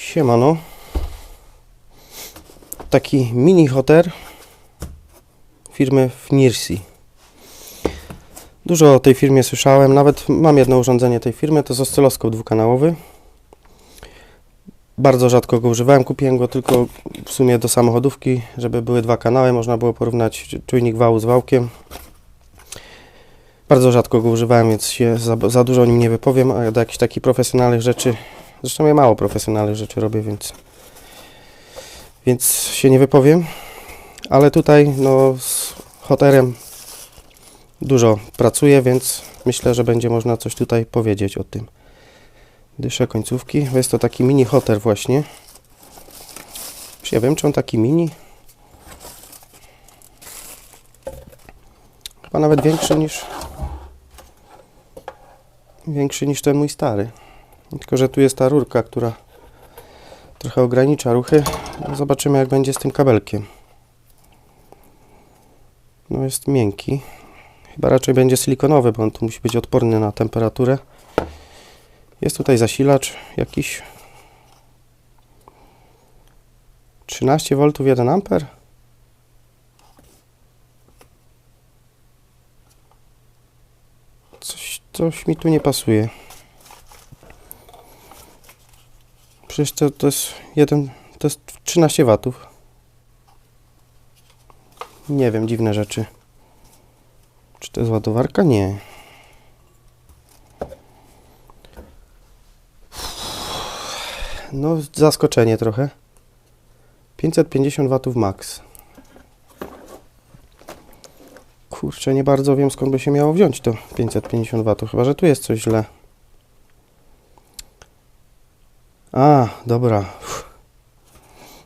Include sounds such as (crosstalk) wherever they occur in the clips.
Siemano. Taki mini hoter firmy Fnirsi. Dużo o tej firmie słyszałem, nawet mam jedno urządzenie tej firmy, to jest oscyloskop dwukanałowy. Bardzo rzadko go używałem, kupiłem go tylko w sumie do samochodówki, żeby były dwa kanały, można było porównać czujnik wału z wałkiem. Bardzo rzadko go używałem, więc się za, za dużo o nim nie wypowiem, a do jakichś takich profesjonalnych rzeczy, zresztą ja mało profesjonalnych rzeczy robię, więc, więc się nie wypowiem. Ale tutaj no, z hoterem dużo pracuję, więc myślę, że będzie można coś tutaj powiedzieć o tym. Dyszę końcówki. Jest to taki mini hoter właśnie. Już nie wiem, czy on taki mini. Chyba nawet większy niż większy niż ten mój stary. Tylko, że tu jest ta rurka, która trochę ogranicza ruchy. Zobaczymy, jak będzie z tym kabelkiem. No jest miękki. Chyba raczej będzie silikonowy, bo on tu musi być odporny na temperaturę. Jest tutaj zasilacz jakiś 13 V 1 A. Coś, coś mi tu nie pasuje. Przecież to, to jest jeden, to jest 13 watów. Nie wiem, dziwne rzeczy. Czy to jest ładowarka? Nie. No, zaskoczenie trochę. 550 watów max. Kurczę, nie bardzo wiem skąd by się miało wziąć to 550 watów. Chyba, że tu jest coś źle. A, dobra.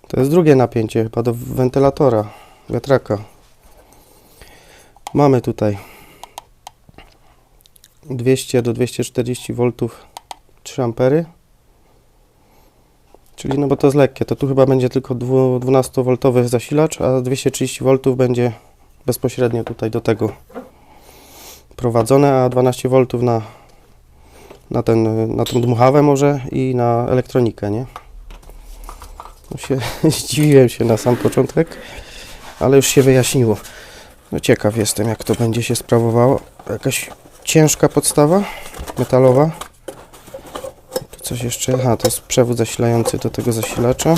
To jest drugie napięcie chyba do wentylatora, wiatraka. Mamy tutaj 200 do 240 V 3 ampery. Czyli no bo to jest lekkie, to tu chyba będzie tylko 12V zasilacz, a 230 V będzie bezpośrednio tutaj do tego prowadzone, a 12V na, na, ten, na tą dmuchawę może i na elektronikę, nie? No się, (laughs) zdziwiłem się na sam początek, ale już się wyjaśniło. No ciekaw jestem, jak to będzie się sprawowało. Jakaś ciężka podstawa metalowa. Tu coś jeszcze. Aha, to jest przewód zasilający do tego zasilacza.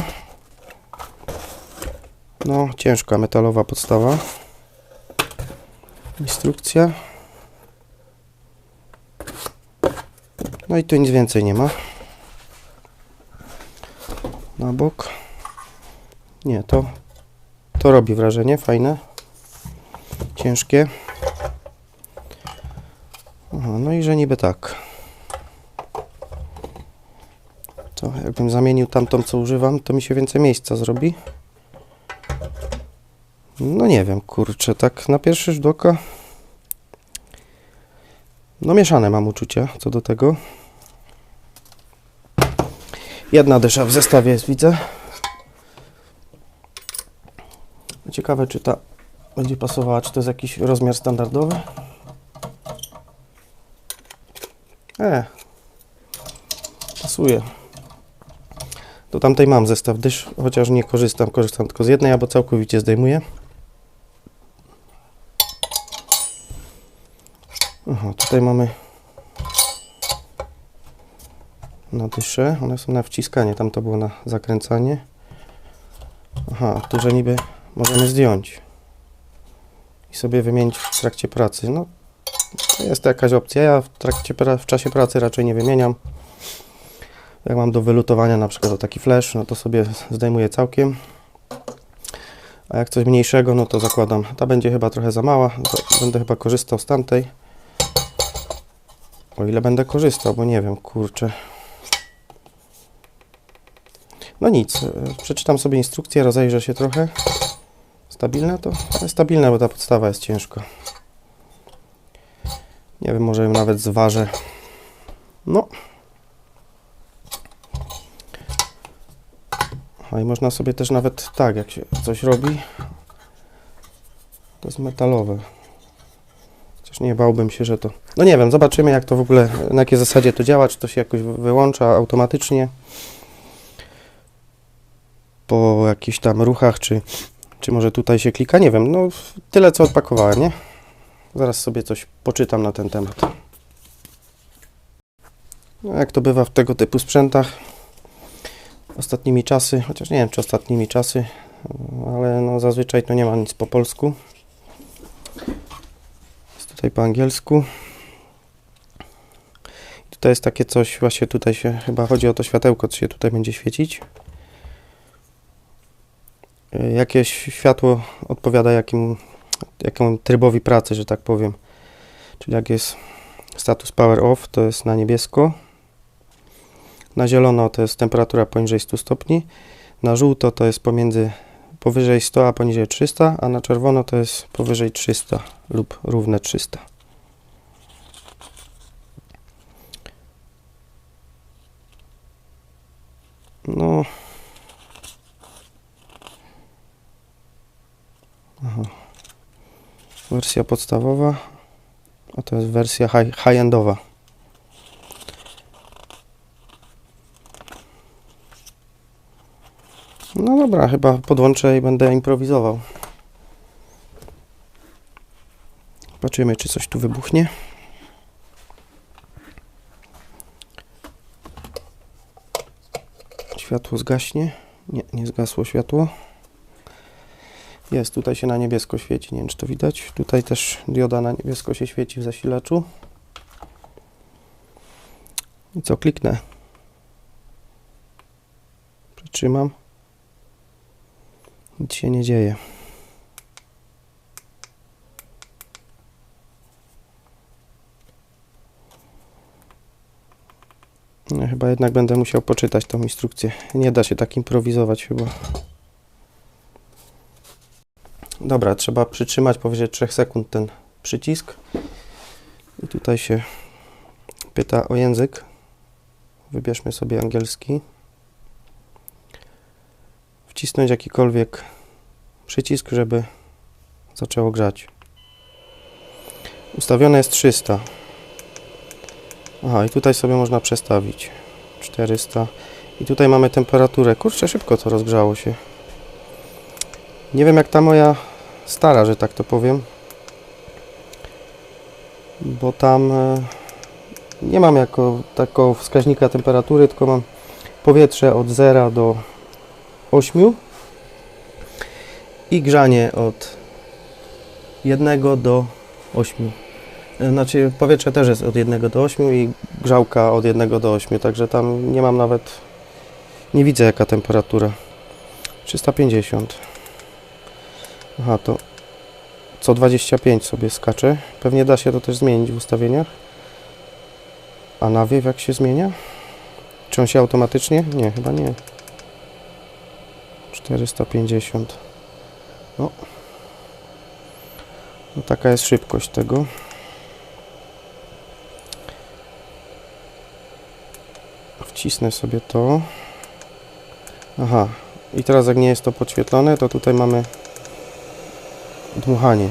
No, ciężka metalowa podstawa. Instrukcja. No i tu nic więcej nie ma. Na bok. Nie, to to robi wrażenie, fajne ciężkie. Aha, no i że niby tak. To jakbym zamienił tamtą, co używam, to mi się więcej miejsca zrobi. No nie wiem, kurczę, tak na pierwszy rzut oka. No mieszane mam uczucia co do tego. Jedna dysza w zestawie jest, widzę. Ciekawe, czy ta będzie pasowała, czy to jest jakiś rozmiar standardowy. E, pasuje. Do tamtej mam zestaw dysz, chociaż nie korzystam, korzystam tylko z jednej, albo całkowicie zdejmuję. Aha, tutaj mamy na dysze, one są na wciskanie, tam to było na zakręcanie. Aha, że niby możemy zdjąć i sobie wymienić w trakcie pracy. No, jest to jakaś opcja. Ja w trakcie w czasie pracy raczej nie wymieniam. Jak mam do wylutowania na przykład taki flash, no to sobie zdejmuję całkiem. A jak coś mniejszego, no to zakładam. Ta będzie chyba trochę za mała. Będę chyba korzystał z tamtej. O ile będę korzystał, bo nie wiem, kurczę. No nic, e, przeczytam sobie instrukcję, rozejrzę się trochę. Stabilne to? Ale stabilne, bo ta podstawa jest ciężka. Nie wiem, może ją nawet zważę. No. A i można sobie też nawet tak, jak się coś robi. To jest metalowe. Chociaż nie bałbym się, że to... No nie wiem, zobaczymy jak to w ogóle, na jakiej zasadzie to działa, czy to się jakoś wyłącza automatycznie. po jakichś tam ruchach, czy, czy może tutaj się klika, nie wiem. No tyle co odpakowałem, nie? Zaraz sobie coś poczytam na ten temat. No, jak to bywa w tego typu sprzętach, ostatnimi czasy, chociaż nie wiem czy ostatnimi czasy, ale no zazwyczaj to nie ma nic po polsku. Jest tutaj po angielsku. Tutaj jest takie coś, właśnie tutaj się chyba chodzi o to światełko, co się tutaj będzie świecić. Y, Jakieś światło odpowiada jakim, jakiemu trybowi pracy, że tak powiem. Czyli jak jest status power off, to jest na niebiesko. Na zielono to jest temperatura poniżej 100 stopni. Na żółto to jest pomiędzy powyżej 100 a poniżej 300, a na czerwono to jest powyżej 300 lub równe 300. No. Aha. Wersja podstawowa, a to jest wersja high- high-endowa. No dobra, chyba podłączę i będę improwizował. Zobaczymy, czy coś tu wybuchnie. Światło zgaśnie. Nie, nie zgasło światło. Jest, tutaj się na niebiesko świeci, nie wiem czy to widać. Tutaj też dioda na niebiesko się świeci w zasilaczu. I co, kliknę. Przytrzymam. Nic się nie dzieje. Chyba jednak będę musiał poczytać tą instrukcję. Nie da się tak improwizować chyba. Dobra, trzeba przytrzymać powyżej 3 sekund ten przycisk. I tutaj się pyta o język. Wybierzmy sobie angielski. Wcisnąć jakikolwiek przycisk, żeby zaczęło grzać. Ustawione jest 300. Aha, i tutaj sobie można przestawić. 400. I tutaj mamy temperaturę. Kurczę, szybko to rozgrzało się. Nie wiem jak ta moja stara, że tak to powiem. Bo tam e, nie mam jako takiego wskaźnika temperatury, tylko mam powietrze od 0 do 8 i grzanie od 1 do 8. E, Znaczy powietrze też jest od 1 do 8 i grzałka od 1 do 8, także tam nie mam nawet, nie widzę jaka temperatura. 350. Aha, to co 25 sobie skacze. Pewnie da się to też zmienić w ustawieniach. A nawiew jak się zmienia? Czy on się automatycznie? Nie, chyba nie. 450. No. no taka jest szybkość tego. Wcisnę sobie to. Aha. I teraz jak nie jest to podświetlone, to tutaj mamy dmuchanie.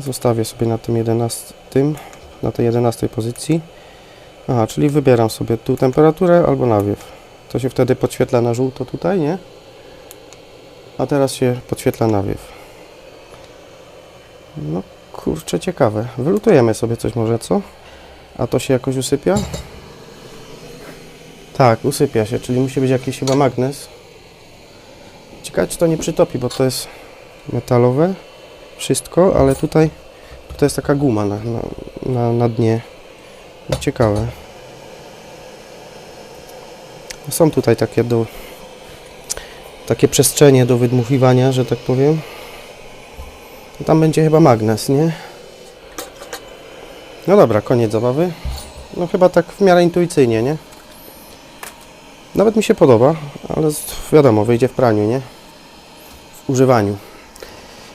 Zostawię sobie na tym 11, na tej 11 pozycji. Aha, czyli wybieram sobie tu temperaturę albo nawiew. To się wtedy podświetla na żółto tutaj, nie? A teraz się podświetla nawiew. No kurczę, ciekawe. Wylutujemy sobie coś może, co? A to się jakoś usypia? Tak, usypia się, czyli musi być jakiś chyba magnes. Ciekawe, czy to nie przytopi, bo to jest metalowe wszystko, ale tutaj, tutaj jest taka guma na, na, na, na dnie. No, ciekawe. Są tutaj takie do takie przestrzenie do wydmuchiwania, że tak powiem. Tam będzie chyba magnes, nie? No dobra, koniec zabawy. No chyba tak w miarę intuicyjnie, nie? Nawet mi się podoba, ale wiadomo, wyjdzie w praniu, nie? W używaniu.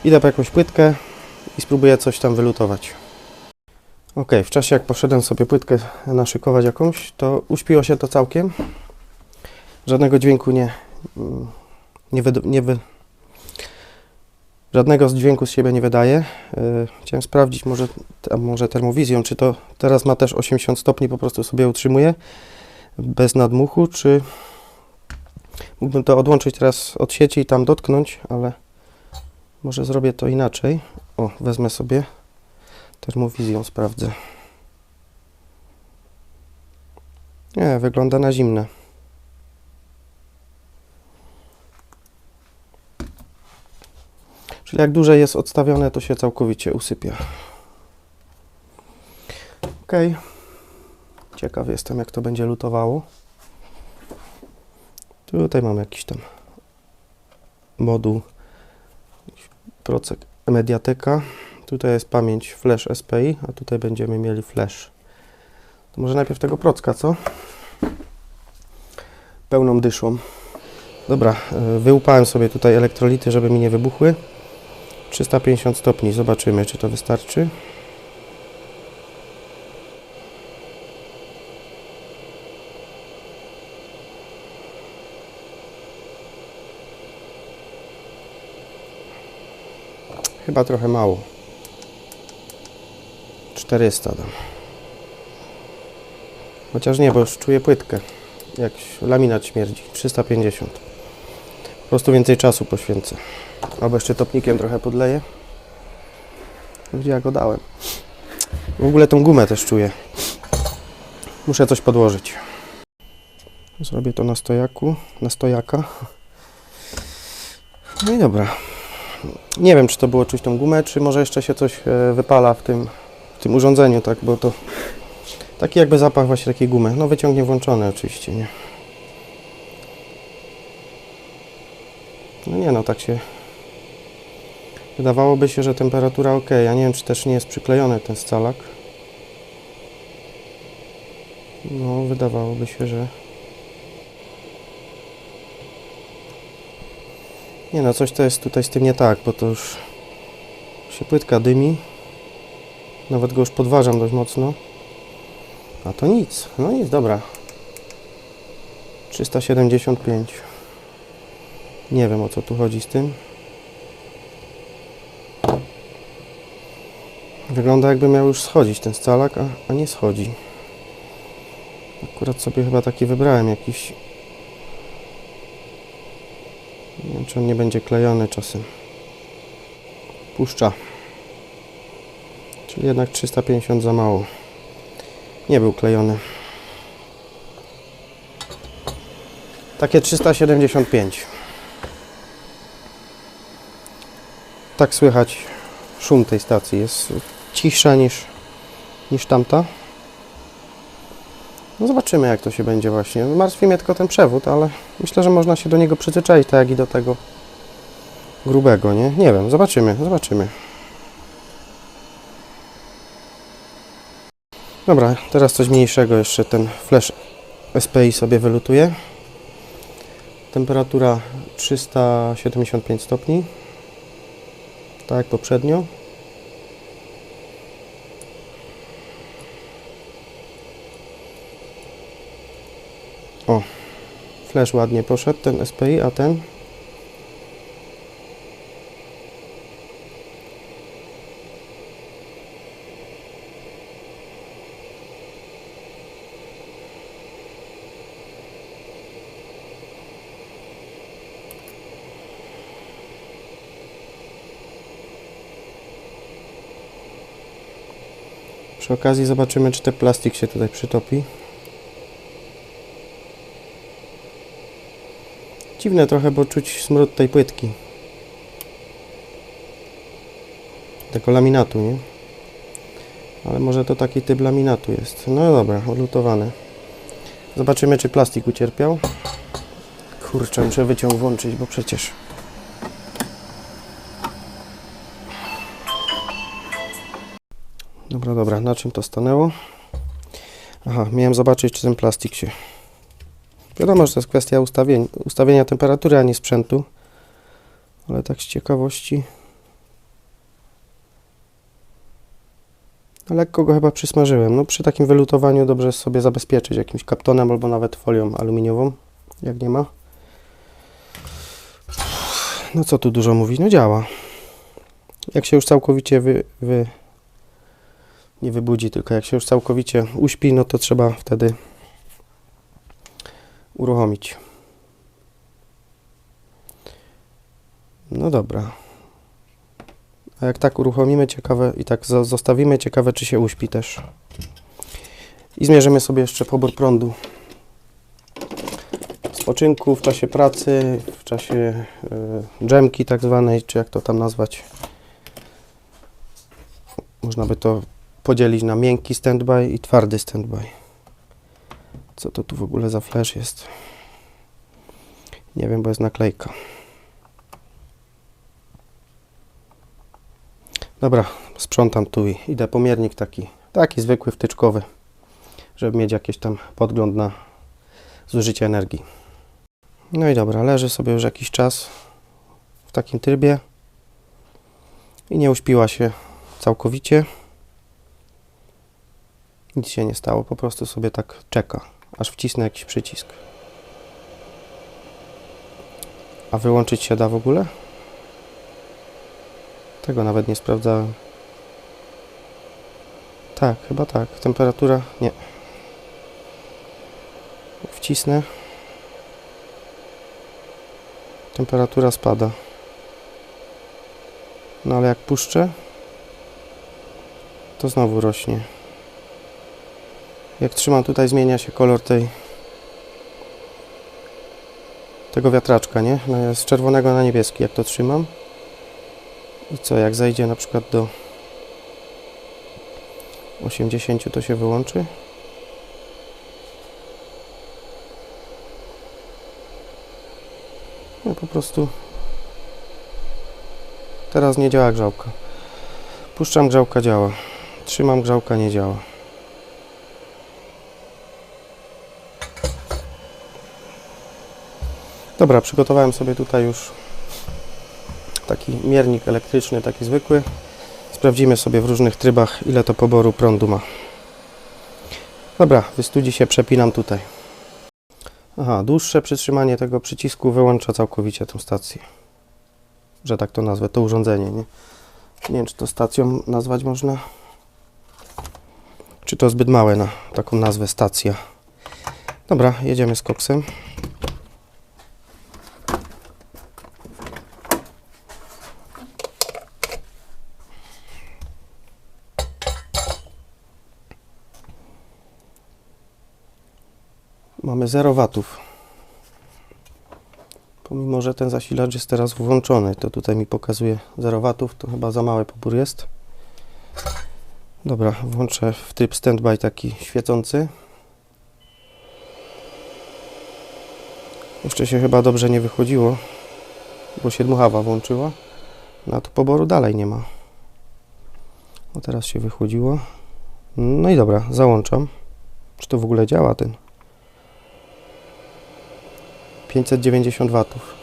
Idę po jakąś płytkę i spróbuję coś tam wylutować. Ok, w czasie jak poszedłem sobie płytkę naszykować jakąś, to uśpiło się to całkiem. Żadnego dźwięku nie, mm, nie, wydo- nie wy... Żadnego z dźwięku z siebie nie wydaje. Yy, chciałem sprawdzić może, może termowizją, czy to teraz ma też 80 stopni, po prostu sobie utrzymuje bez nadmuchu, czy, Mógłbym to odłączyć teraz od sieci i tam dotknąć, ale może zrobię to inaczej. O, wezmę sobie termowizją, sprawdzę. Nie, wygląda na zimne. Czyli jak dłużej jest odstawione, to się całkowicie usypia. Ok. Ciekaw jestem, jak to będzie lutowało. Tutaj mam jakiś tam moduł procek Mediateka. Tutaj jest pamięć Flash SPI, a tutaj będziemy mieli Flash. To może najpierw tego procka, co? Pełną dyszą. Dobra, y, wyłupałem sobie tutaj elektrolity, żeby mi nie wybuchły. 350 stopni, zobaczymy, czy to wystarczy. Chyba trochę mało. 400 dam. Chociaż nie, bo już czuję płytkę. Jak laminat śmierdzi. 350. Po prostu więcej czasu poświęcę. Albo jeszcze topnikiem trochę podleję. Gdzie ja go dałem? W ogóle tą gumę też czuję. Muszę coś podłożyć. Zrobię to na stojaku, na stojaka. No i dobra. Nie wiem, czy to było czuć tą gumę, czy może jeszcze się coś e, wypala w tym, w tym urządzeniu, tak, bo to taki jakby zapach właśnie takiej gumy. No wyciągnie włączony oczywiście, nie? No nie no, tak się... Wydawałoby się, że temperatura ok. Ja nie wiem, czy też nie jest przyklejony ten scalak. No, wydawałoby się, że... Nie no, coś to jest tutaj z tym nie tak, bo to już się płytka dymi. Nawet go już podważam dość mocno. A to nic, no nic, dobra. 375. Nie wiem o co tu chodzi z tym. Wygląda jakby miał już schodzić ten scalak, a, a nie schodzi. Akurat sobie chyba taki wybrałem jakiś nie wiem, czy on nie będzie klejony czasem. Puszcza. Czyli jednak 350 za mało. Nie był klejony. Takie 375. Tak słychać szum tej stacji. Jest cichsza niż, niż tamta. No zobaczymy jak to się będzie właśnie. Martwi mnie tylko ten przewód, ale myślę, że można się do niego przyzwyczaić, tak jak i do tego grubego, nie? Nie wiem, zobaczymy, zobaczymy. Dobra, teraz coś mniejszego jeszcze ten flash SPI sobie wylutuje. Temperatura 375 stopni. Tak jak poprzednio. O, flash ładnie poszedł, ten SPI, a ten Przy okazji zobaczymy, czy ten plastik się tutaj przytopi. Dziwne trochę, bo czuć smród tej płytki. Tego laminatu, nie? Ale może to taki typ laminatu jest. No dobra, odlutowane. Zobaczymy, czy plastik ucierpiał. Kurczę, muszę wyciąg włączyć, bo przecież... Dobra, dobra, na czym to stanęło? Aha, miałem zobaczyć, czy ten plastik się... Wiadomo, że to jest kwestia ustawień, ustawienia temperatury, a nie sprzętu. Ale tak z ciekawości... No, Lekko go chyba przysmażyłem. No przy takim wylutowaniu dobrze sobie zabezpieczyć jakimś kaptonem albo nawet folią aluminiową, jak nie ma. No co tu dużo mówić, no działa. Jak się już całkowicie wy, wy, nie wybudzi, tylko jak się już całkowicie uśpi, no to trzeba wtedy uruchomić. No dobra. A jak tak uruchomimy, ciekawe i tak zo- zostawimy, ciekawe czy się uśpi też. I zmierzymy sobie jeszcze pobór prądu. Spoczynku, w czasie pracy, w czasie y, dżemki tak zwanej, czy jak to tam nazwać. Można by to podzielić na miękki standby i twardy standby. Co to tu w ogóle za flash jest? Nie wiem, bo jest naklejka. Dobra, sprzątam tu i idę pomiernik taki, taki zwykły, wtyczkowy, żeby mieć jakiś tam podgląd na zużycie energii. No i dobra, leży sobie już jakiś czas w takim trybie i nie uśpiła się całkowicie. Nic się nie stało, po prostu sobie tak czeka, aż wcisnę jakiś przycisk. A wyłączyć się da w ogóle? Tego nawet nie sprawdzałem. Tak, chyba tak. Temperatura? Nie. Wcisnę. Temperatura spada. No ale jak puszczę, to znowu rośnie. Jak trzymam tutaj, zmienia się kolor tej tego wiatraczka, nie? No, Z czerwonego na niebieski, jak to trzymam. I co, jak zejdzie na przykład do 80, to się wyłączy? No po prostu teraz nie działa grzałka. Puszczam grzałka, działa. Trzymam grzałka, nie działa. Dobra, przygotowałem sobie tutaj już taki miernik elektryczny, taki zwykły. Sprawdzimy sobie w różnych trybach, ile to poboru prądu ma. Dobra, wystudzi się, przepinam tutaj. Aha, dłuższe przytrzymanie tego przycisku wyłącza całkowicie tę stację. Że tak to nazwę, to urządzenie, nie? Nie wiem, czy to stacją nazwać można. Czy to zbyt małe na taką nazwę stacja. Dobra, jedziemy z koksem. Mamy 0 watów. Pomimo, że ten zasilacz jest teraz włączony, to tutaj mi pokazuje 0 watów, to chyba za mały pobór jest. Dobra, włączę w tryb standby taki świecący. Jeszcze się chyba dobrze nie wychodziło, bo się dmuchawa włączyła. No a tu poboru dalej nie ma. No teraz się wychłodziło. No i dobra, załączam. Czy to w ogóle działa ten? 590 watów.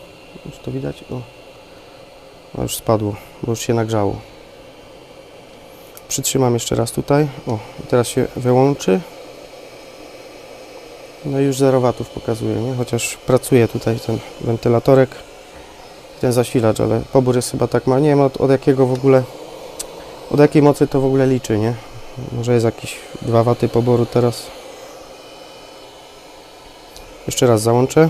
Już to widać? O. No już spadło, bo już się nagrzało. Przytrzymam jeszcze raz tutaj. O, teraz się wyłączy. No i już 0 watów pokazuje, nie? Chociaż pracuje tutaj ten wentylatorek, ten zasilacz, ale pobór jest chyba tak ma. Nie wiem od, od jakiego w ogóle, od jakiej mocy to w ogóle liczy, nie? Może jest jakieś 2 waty poboru teraz. Jeszcze raz załączę.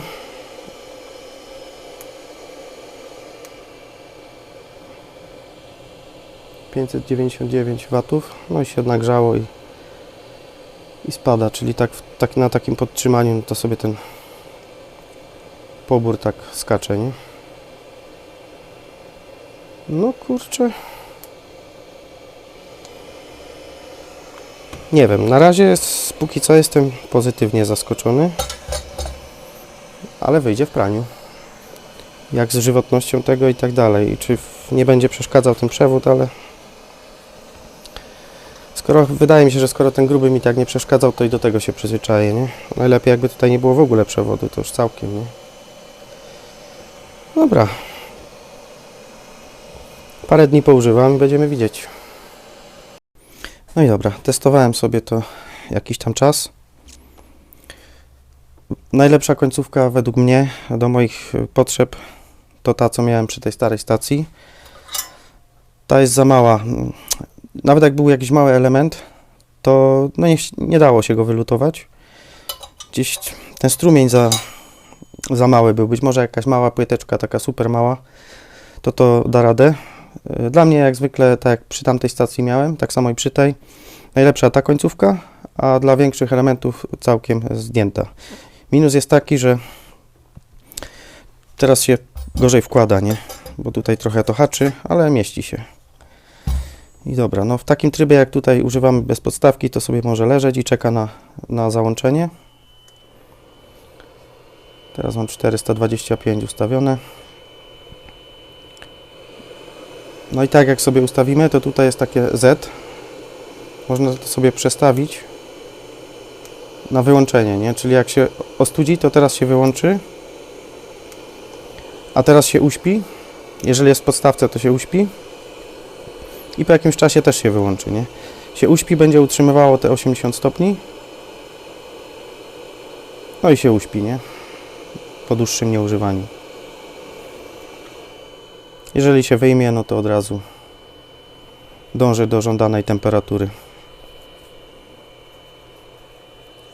Pięćset dziewięćdziesiąt dziewięć watów, no i się nagrzało i, i spada, czyli tak, tak na takim podtrzymaniu no to sobie ten pobór tak skacze, nie? No kurczę. Nie wiem, na razie póki co jestem pozytywnie zaskoczony, ale wyjdzie w praniu. Jak z żywotnością tego i tak dalej. I czy nie będzie przeszkadzał ten przewód, ale skoro wydaje mi się, że skoro ten gruby mi tak nie przeszkadzał, to i do tego się przyzwyczaję, nie? Najlepiej jakby tutaj nie było w ogóle przewodu, to już całkiem, nie? Dobra. Parę dni poużywam i będziemy widzieć. No i dobra, testowałem sobie to jakiś tam czas. Najlepsza końcówka według mnie do moich potrzeb to ta, co miałem przy tej starej stacji. Ta jest za mała. Nawet jak był jakiś mały element, to no nie, nie dało się go wylutować. Gdzieś ten strumień za, za mały był. Być może jakaś mała płyteczka, taka super mała, to to da radę. Y, Dla mnie jak zwykle, tak jak przy tamtej stacji miałem, tak samo i przy tej, najlepsza ta końcówka, a dla większych elementów całkiem zdjęta. Minus jest taki, że teraz się gorzej wkłada, nie? Bo tutaj trochę to haczy, ale mieści się. I dobra, no w takim trybie jak tutaj używamy bez podstawki, to sobie może leżeć i czeka na, na załączenie. Teraz mam 425 ustawione. No i tak jak sobie ustawimy, to tutaj jest takie Z. Można to sobie przestawić na wyłączenie, nie? Czyli jak się ostudzi, to teraz się wyłączy, a teraz się uśpi. Jeżeli jest w podstawce, to się uśpi i po jakimś czasie też się wyłączy, nie? Się uśpi, będzie utrzymywało te 80 stopni. No i się uśpi, nie? Po dłuższym nieużywaniu. Jeżeli się wyjmie, no to od razu dąży do żądanej temperatury.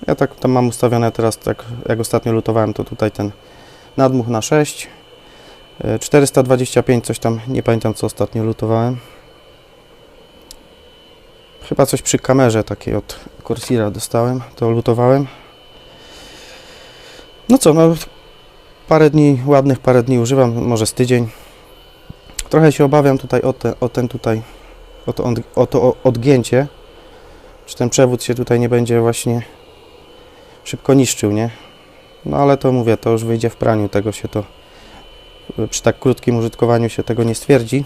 Ja tak tam mam ustawione teraz, tak jak ostatnio lutowałem, to tutaj ten nadmuch na 6. E, 425 coś tam, nie pamiętam co ostatnio lutowałem. Chyba coś przy kamerze takiej od Corsira dostałem, to lutowałem. No co, no parę dni, ładnych parę dni używam, może z tydzień. Trochę się obawiam tutaj o, te, o ten tutaj, o to, o to odgięcie. Czy ten przewód się tutaj nie będzie właśnie szybko niszczył, nie? No ale to mówię, to już wyjdzie w praniu, tego się to przy tak krótkim użytkowaniu się tego nie stwierdzi.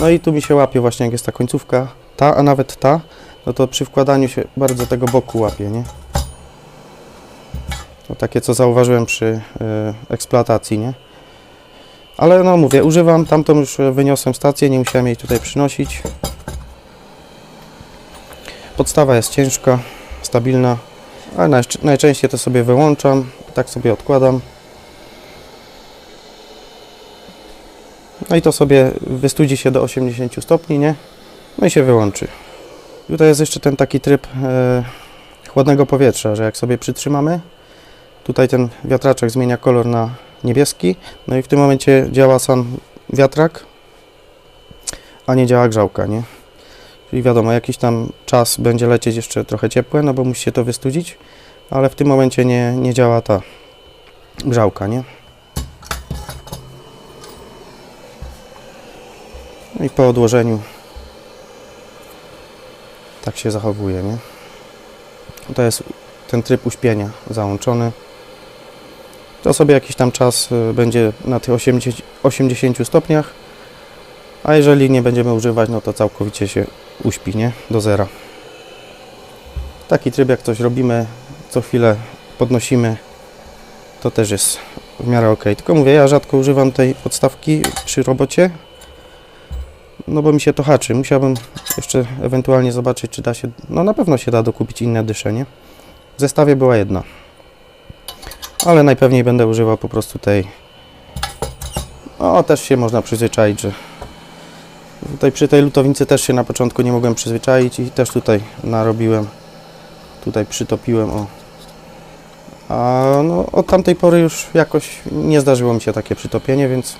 No i tu mi się łapie właśnie, jak jest ta końcówka, ta, a nawet ta, no to przy wkładaniu się bardzo tego boku łapie, nie? To takie, co zauważyłem przy y, eksploatacji, nie? Ale no mówię, używam, tamtą już wyniosłem stację, nie musiałem jej tutaj przynosić. Podstawa jest ciężka, stabilna, ale najczę- najczęściej to sobie wyłączam, tak sobie odkładam. No i to sobie wystudzi się do 80 stopni, nie? No i się wyłączy. Tutaj jest jeszcze ten taki tryb e, chłodnego powietrza, że jak sobie przytrzymamy, tutaj ten wiatraczek zmienia kolor na niebieski, no i w tym momencie działa sam wiatrak, a nie działa grzałka, nie? Czyli wiadomo, jakiś tam czas będzie lecieć jeszcze trochę ciepłe, no bo musi się to wystudzić, ale w tym momencie nie, nie działa ta grzałka, nie? I po odłożeniu tak się zachowuje, nie? To jest ten tryb uśpienia załączony. To sobie jakiś tam czas y, będzie na tych 80, 80 stopniach, a jeżeli nie będziemy używać, no to całkowicie się uśpi, nie? Do zera. Taki tryb jak coś robimy, co chwilę podnosimy, to też jest w miarę ok. Tylko mówię, ja rzadko używam tej podstawki przy robocie, no bo mi się to haczy. Musiałbym jeszcze ewentualnie zobaczyć, czy da się, no na pewno się da dokupić inne dysze, nie? W zestawie była jedna. Ale najpewniej będę używał po prostu tej. No, też się można przyzwyczaić, że tutaj przy tej lutownicy też się na początku nie mogłem przyzwyczaić i też tutaj narobiłem. Tutaj przytopiłem, o. A no, od tamtej pory już jakoś nie zdarzyło mi się takie przytopienie, więc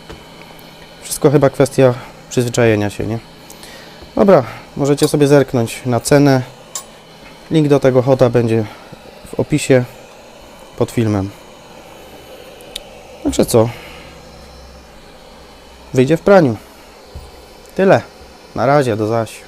wszystko chyba kwestia przyzwyczajenia się, nie? Dobra, możecie sobie zerknąć na cenę. Link do tego hoda będzie w opisie pod filmem. Także co? Wyjdzie w praniu. Tyle. Na razie, do zaś.